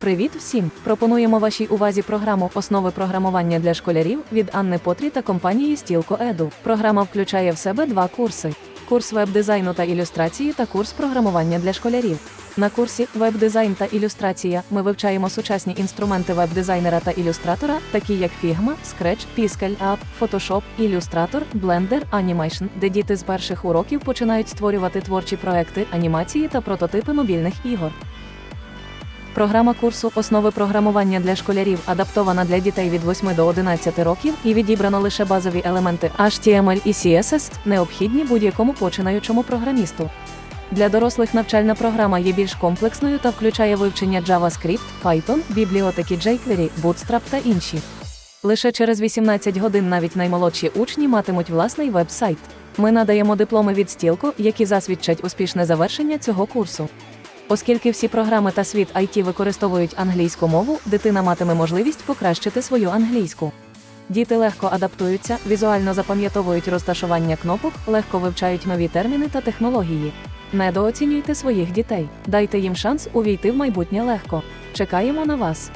Привіт всім! Пропонуємо вашій увазі програму Основи програмування для школярів від Анни Потрі та компанії Стілко Еду. Програма включає в себе два курси: курс веб-дизайну та ілюстрації та курс програмування для школярів. На курсі веб-дизайн та ілюстрація ми вивчаємо сучасні інструменти веб-дизайнера та ілюстратора, такі як Figma, Scratch, Piskel, App, Photoshop, Illustrator, Blender, Animation, де діти з перших уроків починають створювати творчі проекти, анімації та прототипи мобільних ігор. Програма курсу Основи програмування для школярів адаптована для дітей від 8 до 11 років і відібрано лише базові елементи HTML і CSS, необхідні будь-якому починаючому програмісту. Для дорослих навчальна програма є більш комплексною та включає вивчення JavaScript, Python, бібліотеки jQuery, Bootstrap та інші. Лише через 18 годин навіть наймолодші учні матимуть власний веб-сайт. Ми надаємо дипломи від стілку, які засвідчать успішне завершення цього курсу. Оскільки всі програми та світ IT використовують англійську мову, дитина матиме можливість покращити свою англійську. Діти легко адаптуються, візуально запам'ятовують розташування кнопок, легко вивчають нові терміни та технології. Недооцінюйте своїх дітей, дайте їм шанс увійти в майбутнє легко. Чекаємо на вас.